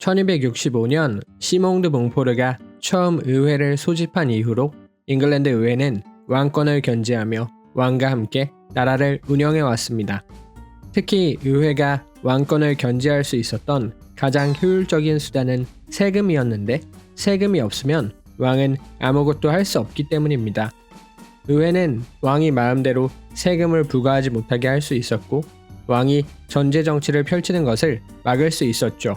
1265년 시몽드 봉포르가 처음 의회를 소집한 이후로 잉글랜드 의회는 왕권을 견제하며 왕과 함께 나라를 운영해 왔습니다. 특히 의회가 왕권을 견제할 수 있었던 가장 효율적인 수단은 세금이었는데 세금이 없으면 왕은 아무것도 할 수 없기 때문입니다. 의회는 왕이 마음대로 세금을 부과하지 못하게 할 수 있었고 왕이 전제 정치를 펼치는 것을 막을 수 있었죠.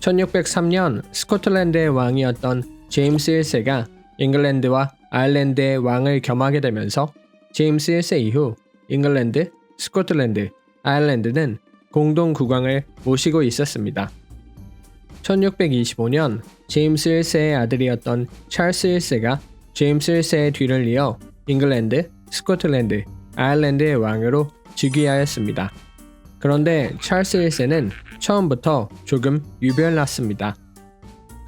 1603년 스코틀랜드의 왕이었던 제임스 1세가 잉글랜드와 아일랜드의 왕을 겸하게 되면서 제임스 1세 이후 잉글랜드, 스코틀랜드, 아일랜드는 공동 국왕을 모시고 있었습니다. 1625년 제임스 1세의 아들이었던 찰스 1세가 제임스 1세의 뒤를 이어 잉글랜드, 스코틀랜드, 아일랜드의 왕으로 즉위하였습니다. 그런데 찰스 1세는 처음부터 조금 유별났습니다.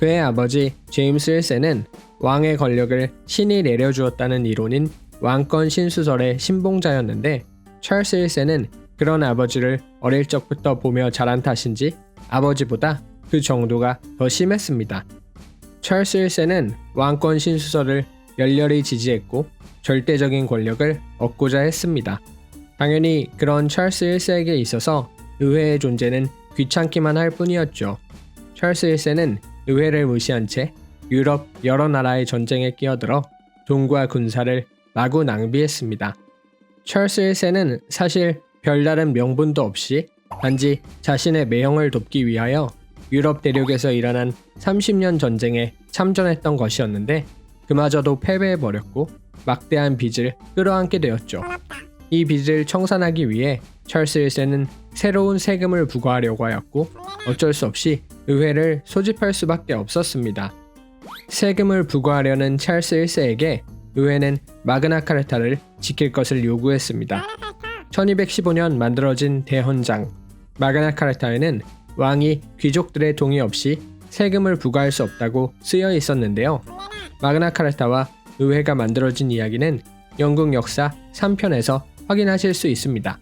그의 아버지 제임스 1세는 왕의 권력을 신이 내려주었다는 이론인 왕권 신수설의 신봉자였는데 찰스 1세는 그런 아버지를 어릴 적부터 보며 자란 탓인지 아버지보다 그 정도가 더 심했습니다. 찰스 1세는 왕권 신수설을 열렬히 지지했고 절대적인 권력을 얻고자 했습니다. 당연히 그런 찰스 1세에게 있어서 의회의 존재는 귀찮기만 할 뿐이었죠. 찰스 1세는 의회를 무시한 채 유럽 여러 나라의 전쟁에 끼어들어 돈과 군사를 마구 낭비했습니다. 찰스 1세는 사실 별다른 명분도 없이 단지 자신의 매형을 돕기 위하여 유럽 대륙에서 일어난 30년 전쟁에 참전했던 것이었는데 그마저도 패배해버렸고 막대한 빚을 끌어안게 되었죠. 이 빚을 청산하기 위해 찰스 1세는 새로운 세금을 부과하려고 하였고 어쩔 수 없이 의회를 소집할 수밖에 없었습니다. 세금을 부과하려는 찰스 1세에게 의회는 마그나 카르타를 지킬 것을 요구했습니다. 1215년 만들어진 대헌장 마그나 카르타에는 왕이 귀족들의 동의 없이 세금을 부과할 수 없다고 쓰여 있었는데요. 마그나 카르타와 의회가 만들어진 이야기는 영국 역사 3편에서 확인하실 수 있습니다.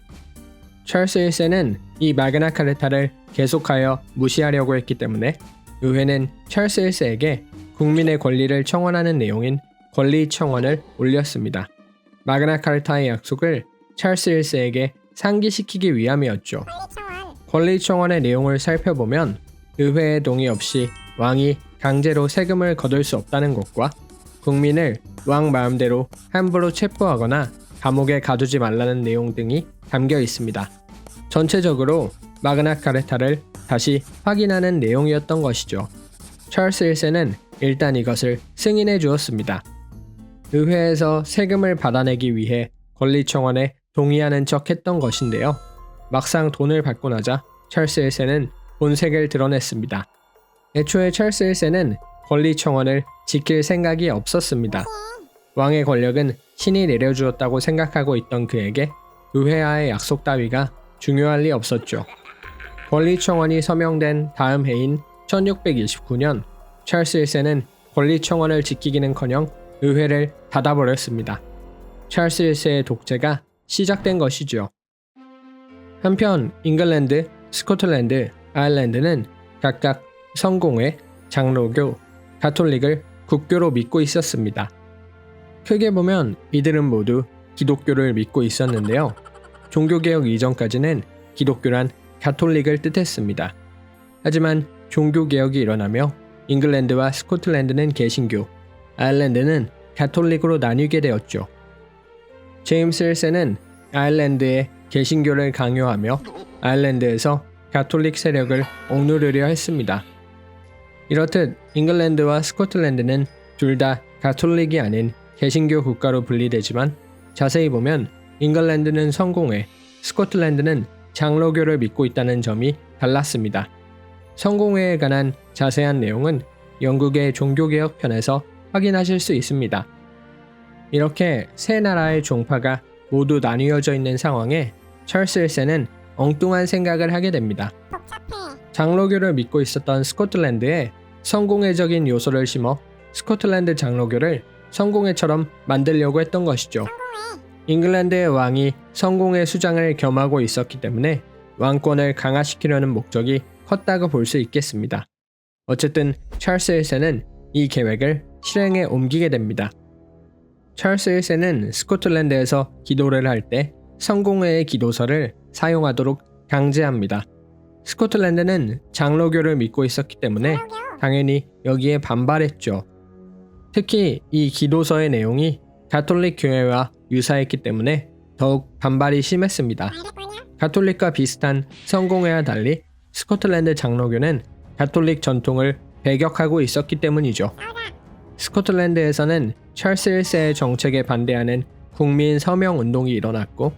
찰스 1세는 이 마그나 카르타를 계속하여 무시하려고 했기 때문에 의회는 찰스 1세에게 국민의 권리를 청원하는 내용인 권리 청원을 올렸습니다. 마그나 카르타의 약속을 찰스 1세에게 상기시키기 위함이었죠. 권리 청원의 내용을 살펴보면 의회의 동의 없이 왕이 강제로 세금을 거둘 수 없다는 것과 국민을 왕 마음대로 함부로 체포하거나 감옥에 가두지 말라는 내용 등이 담겨 있습니다. 전체적으로 마그나 카르타를 다시 확인하는 내용이었던 것이죠. 찰스 1세는 일단 이것을 승인해 주었습니다. 의회에서 세금을 받아내기 위해 권리청원에 동의하는 척 했던 것인데요. 막상 돈을 받고 나자 찰스 1세는 본색을 드러냈습니다. 애초에 찰스 1세는 권리청원을 지킬 생각이 없었습니다. 왕의 권력은 신이 내려주었다고 생각하고 있던 그에게 의회와의 약속 따위가 중요할 리 없었죠. 권리청원이 서명된 다음 해인 1629년 찰스 1세는 권리청원을 지키기는커녕 의회를 닫아버렸습니다. 찰스 1세의 독재가 시작된 것이죠. 한편 잉글랜드, 스코틀랜드, 아일랜드는 각각 성공회, 장로교, 가톨릭을 국교로 믿고 있었습니다. 크게 보면 이들은 모두 기독교를 믿고 있었는데요. 종교개혁 이전까지는 기독교란 가톨릭을 뜻했습니다. 하지만 종교개혁이 일어나며 잉글랜드와 스코틀랜드는 개신교, 아일랜드는 가톨릭으로 나뉘게 되었죠. 제임스 1세는 아일랜드에 개신교를 강요하며 아일랜드에서 가톨릭 세력을 억누르려 했습니다. 이렇듯 잉글랜드와 스코틀랜드는 둘 다 가톨릭이 아닌 개신교 국가로 분리되지만 자세히 보면 잉글랜드는 성공회, 스코틀랜드는 장로교를 믿고 있다는 점이 달랐습니다. 성공회에 관한 자세한 내용은 영국의 종교개혁 편에서 확인하실 수 있습니다. 이렇게 세 나라의 종파가 모두 나뉘어져 있는 상황에 찰스 1세는 엉뚱한 생각을 하게 됩니다. 장로교를 믿고 있었던 스코틀랜드에 성공회적인 요소를 심어 스코틀랜드 장로교를 성공회처럼 만들려고 했던 것이죠. 잉글랜드의 왕이 성공회 수장을 겸하고 있었기 때문에 왕권을 강화시키려는 목적이 컸다고 볼 수 있겠습니다. 어쨌든 찰스 1세는 이 계획을 실행에 옮기게 됩니다. 찰스 1세는 스코틀랜드에서 기도를 할 때 성공회의 기도서를 사용하도록 강제합니다. 스코틀랜드는 장로교를 믿고 있었기 때문에 당연히 여기에 반발했죠. 특히 이 기도서의 내용이 가톨릭 교회와 유사했기 때문에 더욱 반발이 심했습니다. 가톨릭과 비슷한 성공회와 달리 스코틀랜드 장로교는 가톨릭 전통을 배격하고 있었기 때문이죠. 스코틀랜드에서는 찰스 1세의 정책에 반대하는 국민 서명 운동이 일어났고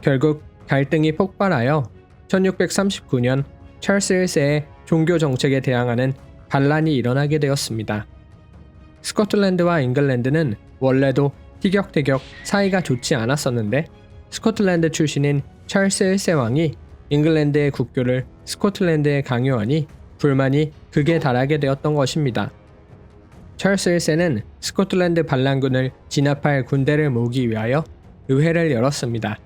결국 갈등이 폭발하여 1639년 찰스 1세의 종교 정책에 대항하는 반란이 일어나게 되었습니다. 스코틀랜드와 잉글랜드는 원래도 티격태격 사이가 좋지 않았었는데 스코틀랜드 출신인 찰스 1세 왕이 잉글랜드의 국교를 스코틀랜드에 강요하니 불만이 극에 달하게 되었던 것입니다. 찰스 1세는 스코틀랜드 반란군을 진압할 군대를 모으기 위하여 의회를 열었습니다.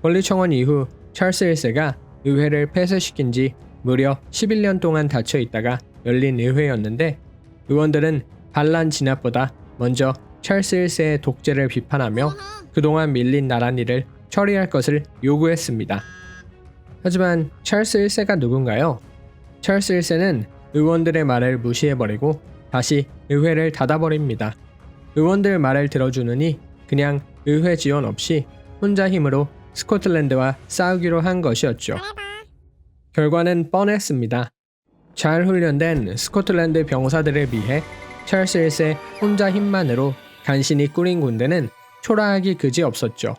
권리청원 이후 찰스 1세가 의회를 폐쇄시킨 지 무려 11년 동안 닫혀 있다가 열린 의회였는데 의원들은 반란 진압보다 먼저 찰스 1세의 독재를 비판하며 그동안 밀린 나란 일을 처리할 것을 요구했습니다. 하지만 찰스 1세가 누군가요? 찰스 1세는 의원들의 말을 무시해버리고 다시 의회를 닫아버립니다. 의원들 말을 들어주느니 그냥 의회 지원 없이 혼자 힘으로 스코틀랜드와 싸우기로 한 것이었죠. 결과는 뻔했습니다. 잘 훈련된 스코틀랜드 병사들에 비해 찰스 1세 혼자 힘만으로 간신히 꾸린 군대는 초라하기 그지 없었죠.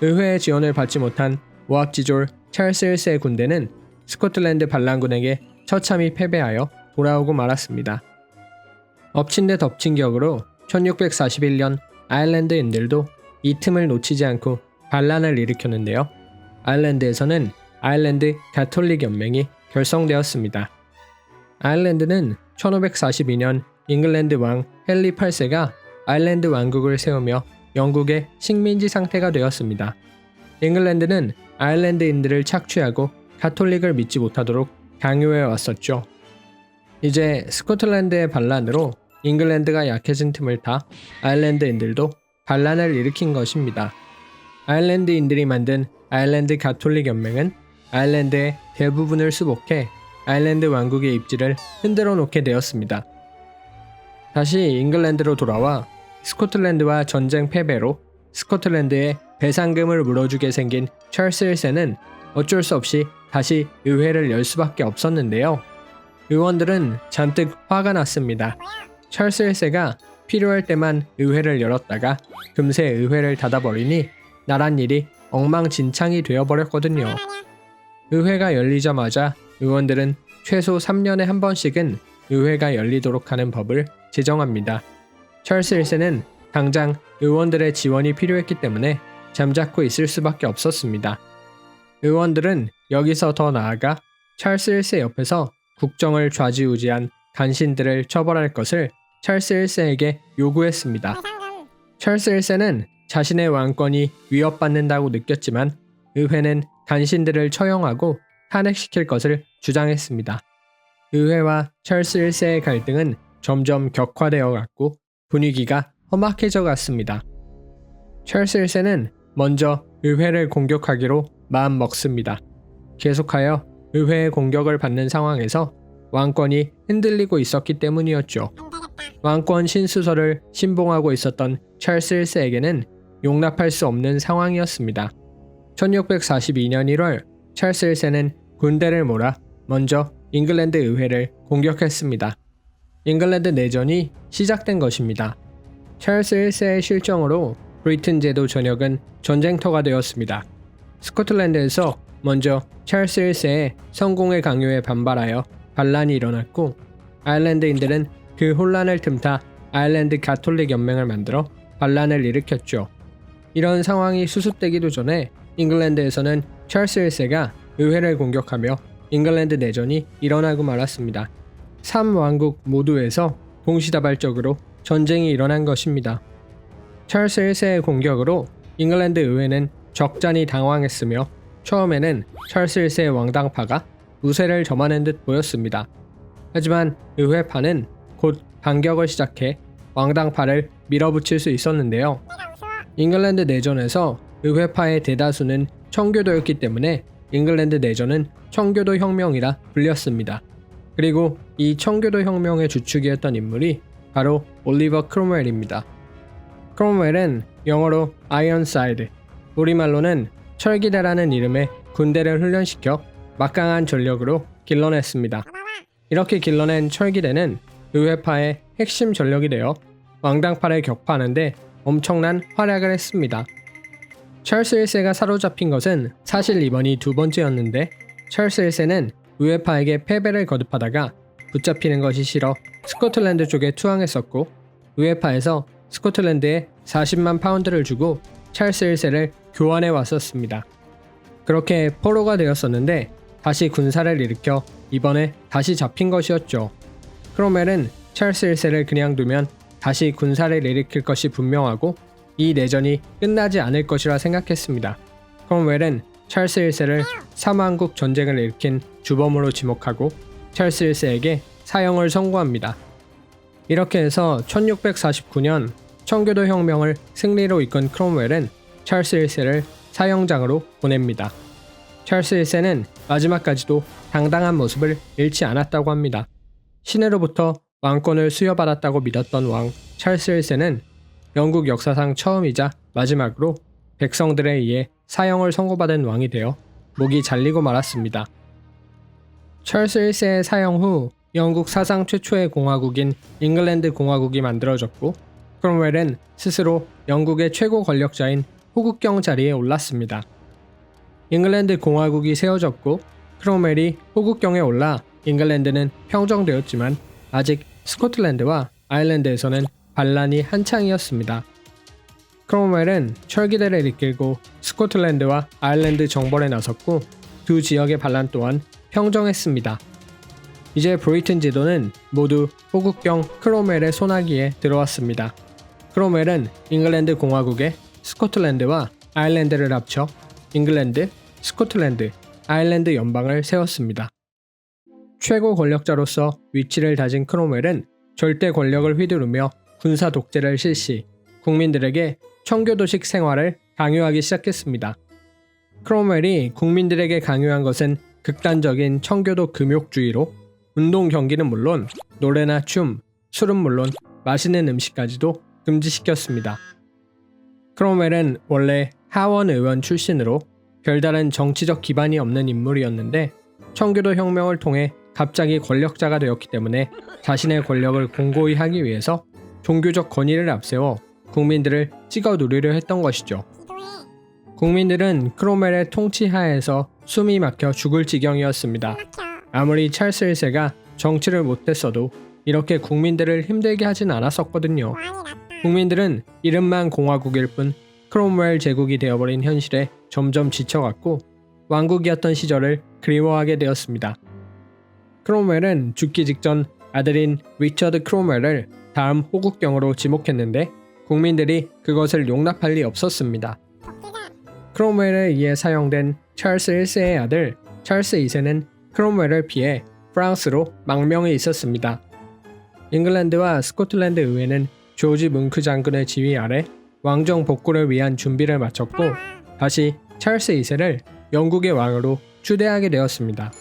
의회의 지원을 받지 못한 모압지졸 찰스 1세의 군대는 스코틀랜드 반란군에게 처참히 패배하여 돌아오고 말았습니다. 엎친 데 덮친 격으로 1641년 아일랜드인들도 이 틈을 놓치지 않고 반란을 일으켰는데요. 아일랜드에서는 아일랜드 가톨릭 연맹이 결성되었습니다. 아일랜드는 1542년 잉글랜드 왕 헨리 8세가 아일랜드 왕국을 세우며 영국의 식민지 상태가 되었습니다. 잉글랜드는 아일랜드인들을 착취하고 가톨릭을 믿지 못하도록 강요해 왔었죠. 이제 스코틀랜드의 반란으로 잉글랜드가 약해진 틈을 타 아일랜드인들도 반란을 일으킨 것입니다. 아일랜드인들이 만든 아일랜드 가톨릭 연맹은 아일랜드의 대부분을 수복해 아일랜드 왕국의 입지를 흔들어 놓게 되었습니다. 다시 잉글랜드로 돌아와 스코틀랜드와 전쟁 패배로 스코틀랜드에 배상금을 물어주게 생긴 찰스 1세는 어쩔 수 없이 다시 의회를 열 수밖에 없었는데요. 의원들은 잔뜩 화가 났습니다. 찰스 1세가 필요할 때만 의회를 열었다가 금세 의회를 닫아버리니 나란 일이 엉망진창이 되어버렸거든요. 의회가 열리자마자 의원들은 최소 3년에 한 번씩은 의회가 열리도록 하는 법을 제정합니다. 찰스 1세는 당장 의원들의 지원이 필요했기 때문에 잠자코 있을 수밖에 없었습니다. 의원들은 여기서 더 나아가 찰스 1세 옆에서 국정을 좌지우지한 간신들을 처벌할 것을 찰스 1세에게 요구했습니다. 찰스 1세는 자신의 왕권이 위협받는다고 느꼈지만 의회는 간신들을 처형하고 탄핵시킬 것을 주장했습니다. 의회와 찰스 1세의 갈등은 점점 격화되어 갔고 분위기가 험악해져 갔습니다. 1세는 먼저 의회를 공격하기로 마음 먹습니다. 계속하여 의회의 공격을 받는 상황에서 왕권이 흔들리고 있었기 때문이었죠. 왕권 신수설을 신봉하고 있었던 찰스 1세에게는 용납할 수 없는 상황이었습니다. 1642년 1월 찰스 1세는 군대를 몰아 먼저 잉글랜드 의회를 공격했습니다. 잉글랜드 내전이 시작된 것입니다. 찰스 1세의 실정으로 브리튼 제도 전역은 전쟁터가 되었습니다. 스코틀랜드에서 먼저 찰스 1세의 성공의 강요에 반발하여 반란이 일어났고 아일랜드인들은 그 혼란을 틈타 아일랜드 가톨릭 연맹을 만들어 반란을 일으켰죠. 이런 상황이 수습되기도 전에 잉글랜드에서는 찰스 1세가 의회를 공격하며 잉글랜드 내전이 일어나고 말았습니다. 3왕국 모두에서 동시다발적으로 전쟁이 일어난 것입니다. 찰스 1세의 공격으로 잉글랜드 의회는 적잖이 당황했으며 처음에는 찰스 1세의 왕당파가 우세를 점하는 듯 보였습니다. 하지만 의회파는 곧 반격을 시작해 왕당파를 밀어붙일 수 있었는데요. 잉글랜드 내전에서 의회파의 대다수는 청교도였기 때문에 잉글랜드 내전은 청교도 혁명이라 불렸습니다. 그리고 이 청교도 혁명의 주축이었던 인물이 바로 올리버 크롬웰입니다. 크롬웰은 영어로 아이언사이드, 우리말로는 철기대라는 이름의 군대를 훈련시켜 막강한 전력으로 길러냈습니다. 이렇게 길러낸 철기대는 의회파의 핵심 전력이 되어 왕당파를 격파하는데 엄청난 활약을 했습니다. 찰스 1세가 사로잡힌 것은 사실 이번이 두 번째였는데 찰스 1세는 의회파에게 패배를 거듭하다가 붙잡히는 것이 싫어 스코틀랜드 쪽에 투항했었고 의회파에서 스코틀랜드에 40만 파운드를 주고 찰스 1세를 교환해 왔었습니다. 그렇게 포로가 되었었는데 다시 군사를 일으켜 이번에 다시 잡힌 것이었죠. 크로멜은 찰스 1세를 그냥 두면 다시 군사를 일으킬 것이 분명하고 이 내전이 끝나지 않을 것이라 생각했습니다. 크롬웰은 찰스 1세를 사망국 전쟁을 일으킨 주범으로 지목하고 찰스 1세에게 사형을 선고합니다. 이렇게 해서 1649년 청교도 혁명을 승리로 이끈 크롬웰은 찰스 1세를 사형장으로 보냅니다. 찰스 1세는 마지막까지도 당당한 모습을 잃지 않았다고 합니다. 신으로부터 왕권을 수여받았다고 믿었던 왕 찰스 1세는 영국 역사상 처음이자 마지막으로 백성들에 의해 사형을 선고받은 왕이 되어 목이 잘리고 말았습니다. 찰스 1세의 사형 후 영국 사상 최초의 공화국인 잉글랜드 공화국이 만들어졌고 크롬웰은 스스로 영국의 최고 권력자인 호국경 자리에 올랐습니다. 잉글랜드 공화국이 세워졌고 크롬웰이 호국경에 올라 잉글랜드는 평정되었지만 아직 스코틀랜드와 아일랜드에서는 반란이 한창이었습니다. 크롬웰은 철기대를 이끌고 스코틀랜드와 아일랜드 정벌에 나섰고 두 지역의 반란 또한 평정했습니다. 이제 브리튼 지도는 모두 호국경 크롬웰의 손아귀에 들어왔습니다. 크롬웰은 잉글랜드 공화국에 스코틀랜드와 아일랜드를 합쳐 잉글랜드, 스코틀랜드, 아일랜드 연방을 세웠습니다. 최고 권력자로서 위치를 다진 크롬웰은 절대 권력을 휘두르며 군사 독재를 실시, 국민들에게 청교도식 생활을 강요하기 시작했습니다. 크롬웰이 국민들에게 강요한 것은 극단적인 청교도 금욕주의로 운동 경기는 물론 노래나 춤, 술은 물론 맛있는 음식까지도 금지시켰습니다. 크롬웰은 원래 하원 의원 출신으로 별다른 정치적 기반이 없는 인물이었는데 청교도 혁명을 통해 갑자기 권력자가 되었기 때문에 자신의 권력을 공고히 하기 위해서 종교적 권위를 앞세워 국민들을 찍어 누리려 했던 것이죠. 국민들은 크로멜의 통치 하에서 숨이 막혀 죽을 지경이었습니다. 아무리 찰스 1세가 정치를 못했어도 이렇게 국민들을 힘들게 하진 않았었거든요. 국민들은 이름만 공화국일 뿐 크롬웰 제국이 되어버린 현실에 점점 지쳐갔고 왕국이었던 시절을 그리워하게 되었습니다. 크롬웰은 죽기 직전 아들인 리처드 크롬웰을 다음 호국경으로 지목했는데 국민들이 그것을 용납할 리 없었습니다. 크롬웰에 의해 사용된 찰스 1세의 아들 찰스 2세는 크롬웰을 피해 프랑스로 망명해 있었습니다. 잉글랜드와 스코틀랜드 의회는 조지 뭉크 장군의 지휘 아래 왕정 복구를 위한 준비를 마쳤고 다시 찰스 2세를 영국의 왕으로 추대하게 되었습니다.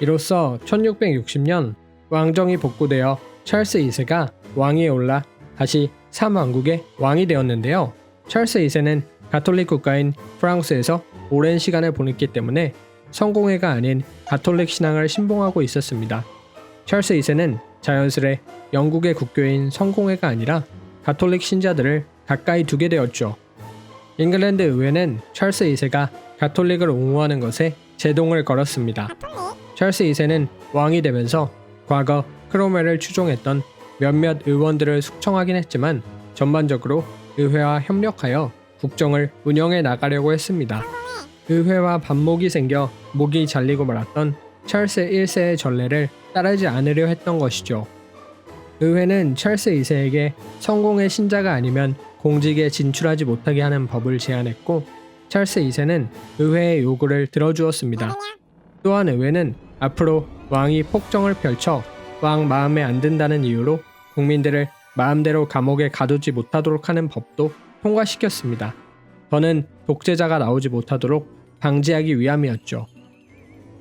이로써 1660년 왕정이 복구되어 찰스 2세가 왕위에 올라 다시 3왕국의 왕이 되었는데요. 찰스 2세는 가톨릭 국가인 프랑스에서 오랜 시간을 보냈기 때문에 성공회가 아닌 가톨릭 신앙을 신봉하고 있었습니다. 찰스 2세는 자연스레 영국의 국교인 성공회가 아니라 가톨릭 신자들을 가까이 두게 되었죠. 잉글랜드 의회는 찰스 2세가 가톨릭을 옹호하는 것에 제동을 걸었습니다. 찰스 2세는 왕이 되면서 과거 크로멜을 추종했던 몇몇 의원들을 숙청하긴 했지만 전반적으로 의회와 협력하여 국정을 운영해 나가려고 했습니다. 의회와 반목이 생겨 목이 잘리고 말았던 찰스 1세의 전례를 따르지 않으려 했던 것이죠. 의회는 찰스 2세에게 성공의 신자가 아니면 공직에 진출하지 못하게 하는 법을 제안했고 찰스 2세는 의회의 요구를 들어주었습니다. 또한 의회는 앞으로 왕이 폭정을 펼쳐 왕 마음에 안 든다는 이유로 국민들을 마음대로 감옥에 가두지 못하도록 하는 법도 통과시켰습니다. 더는 독재자가 나오지 못하도록 방지하기 위함이었죠.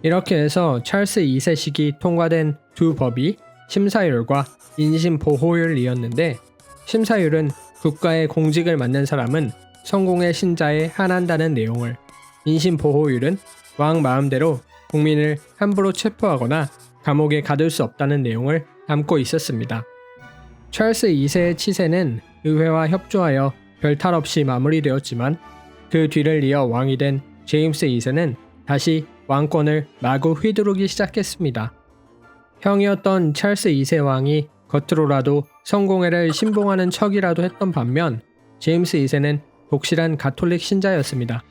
이렇게 해서 찰스 2세 시기 통과된 두 법이 심사율과 인신 보호율이었는데 심사율은 국가의 공직을 맡는 사람은 성공의 신자에 한한다는 내용을 인신 보호율은 왕 마음대로 국민을 함부로 체포하거나 감옥에 가둘 수 없다는 내용을 담고 있었습니다. 찰스 2세의 치세는 의회와 협조하여 별탈 없이 마무리되었지만 그 뒤를 이어 왕이 된 제임스 2세는 다시 왕권을 마구 휘두르기 시작했습니다. 형이었던 찰스 2세 왕이 겉으로라도 성공회를 신봉하는 척이라도 했던 반면 제임스 2세는 독실한 가톨릭 신자였습니다.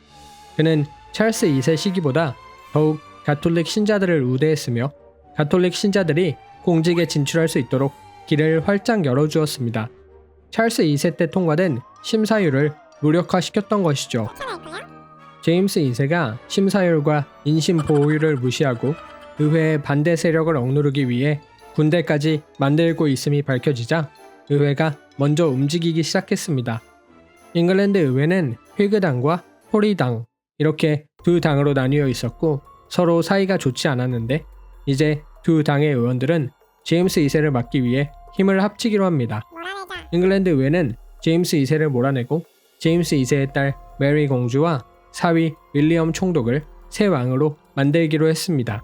그는 찰스 2세 시기보다 더욱 가톨릭 신자들을 우대했으며 가톨릭 신자들이 공직에 진출할 수 있도록 길을 활짝 열어주었습니다. 찰스 2세 때 통과된 심사율을 무력화시켰던 것이죠. 제임스 2세가 심사율과 인신 보호율을 무시하고 의회의 반대 세력을 억누르기 위해 군대까지 만들고 있음이 밝혀지자 의회가 먼저 움직이기 시작했습니다. 잉글랜드 의회는 휘그당과 토리당 이렇게 두 당으로 나뉘어 있었고 서로 사이가 좋지 않았는데 이제 두 당의 의원들은 제임스 2세를 막기 위해 힘을 합치기로 합니다. 잉글랜드 의회는 제임스 2세를 몰아내고 제임스 2세의 딸 메리 공주와 사위 윌리엄 총독을 새 왕으로 만들기로 했습니다.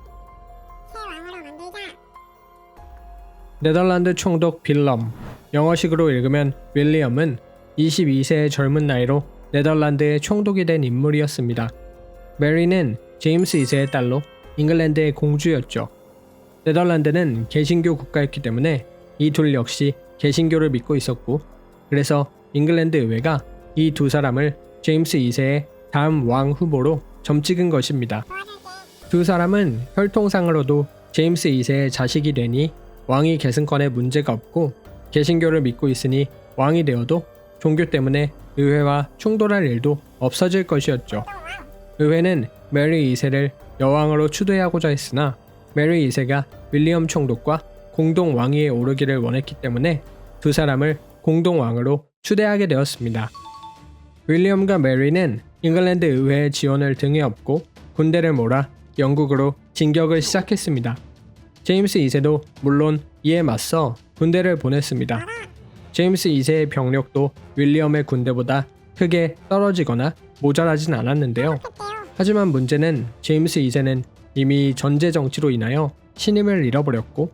네덜란드 총독 빌럼, 영어식으로 읽으면 윌리엄은 22세의 젊은 나이로 네덜란드의 총독이 된 인물이었습니다. 메리는 제임스 2세의 딸로 잉글랜드의 공주였죠. 네덜란드는 개신교 국가였기 때문에 이 둘 역시 개신교를 믿고 있었고 그래서 잉글랜드 의회가 이 두 사람을 제임스 2세의 다음 왕 후보로 점찍은 것입니다. 두 사람은 혈통상으로도 제임스 2세의 자식이 되니 왕위 계승권에 문제가 없고 개신교를 믿고 있으니 왕이 되어도 종교 때문에 의회와 충돌할 일도 없어질 것이었죠. 의회는 메리 2세를 여왕으로 추대하고자 했으나 메리 2세가 윌리엄 총독과 공동 왕위에 오르기를 원했기 때문에 두 사람을 공동 왕으로 추대하게 되었습니다. 윌리엄과 메리는 잉글랜드 의회의 지원을 등에 업고 군대를 몰아 영국으로 진격을 시작했습니다. 제임스 2세도 물론 이에 맞서 군대를 보냈습니다. 제임스 2세의 병력도 윌리엄의 군대보다 크게 떨어지거나 모자라진 않았는데요. 하지만 문제는 제임스 2세는 이미 전제 정치로 인하여 신임을 잃어버렸고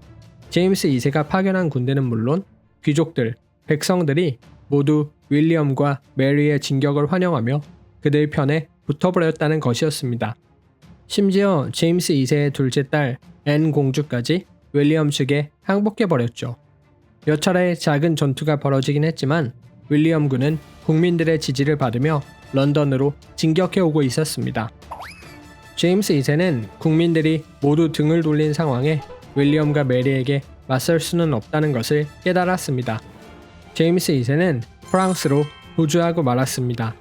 제임스 2세가 파견한 군대는 물론 귀족들, 백성들이 모두 윌리엄과 메리의 진격을 환영하며 그들 편에 붙어버렸다는 것이었습니다. 심지어 제임스 2세의 둘째 딸 앤 공주까지 윌리엄 측에 항복해버렸죠. 몇 차례 작은 전투가 벌어지긴 했지만 윌리엄 군은 국민들의 지지를 받으며 런던으로 진격해오고 있었습니다. 제임스 2세는 국민들이 모두 등을 돌린 상황에 윌리엄과 메리에게 맞설 수는 없다는 것을 깨달았습니다. 제임스 2세는 프랑스로 도주하고 말았습니다.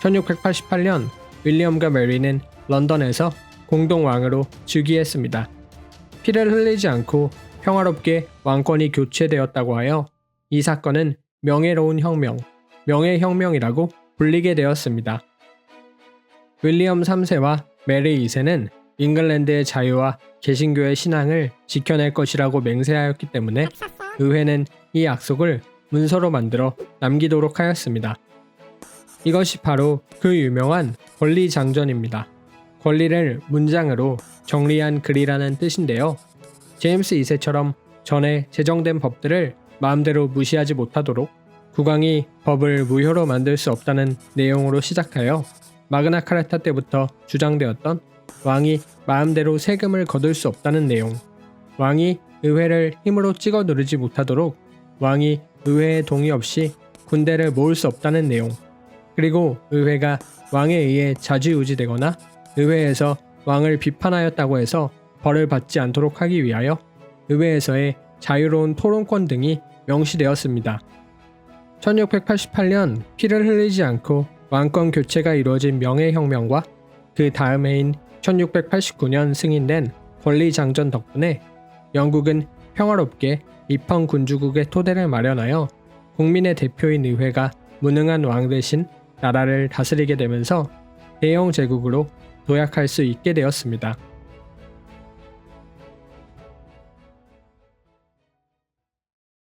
1688년 윌리엄과 메리는 런던에서 공동 왕으로 즉위했습니다. 피를 흘리지 않고 평화롭게 왕권이 교체되었다고 하여 이 사건은 명예로운 혁명, 명예혁명이라고 불리게 되었습니다. 윌리엄 3세와 메리 2세는 잉글랜드의 자유와 개신교의 신앙을 지켜낼 것이라고 맹세하였기 때문에 의회는 이 약속을 문서로 만들어 남기도록 하였습니다. 이것이 바로 그 유명한 권리장전입니다. 권리를 문장으로 정리한 글이라는 뜻인데요. 제임스 2세처럼 전에 제정된 법들을 마음대로 무시하지 못하도록 국왕이 법을 무효로 만들 수 없다는 내용으로 시작하여 마그나 카르타 때부터 주장되었던 왕이 마음대로 세금을 거둘 수 없다는 내용, 왕이 의회를 힘으로 찍어 누르지 못하도록 왕이 의회의 동의 없이 군대를 모을 수 없다는 내용, 그리고 의회가 왕에 의해 자주우지되거나 의회에서 왕을 비판하였다고 해서 벌을 받지 않도록 하기 위하여 의회에서의 자유로운 토론권 등이 명시되었습니다. 1688년 피를 흘리지 않고 왕권 교체가 이루어진 명예혁명과 그 다음 해인 1689년 승인된 권리장전 덕분에 영국은 평화롭게 입헌 군주국의 토대를 마련하여 국민의 대표인 의회가 무능한 왕 대신 나라를 다스리게 되면서 대영 제국으로 도약할 수 있게 되었습니다.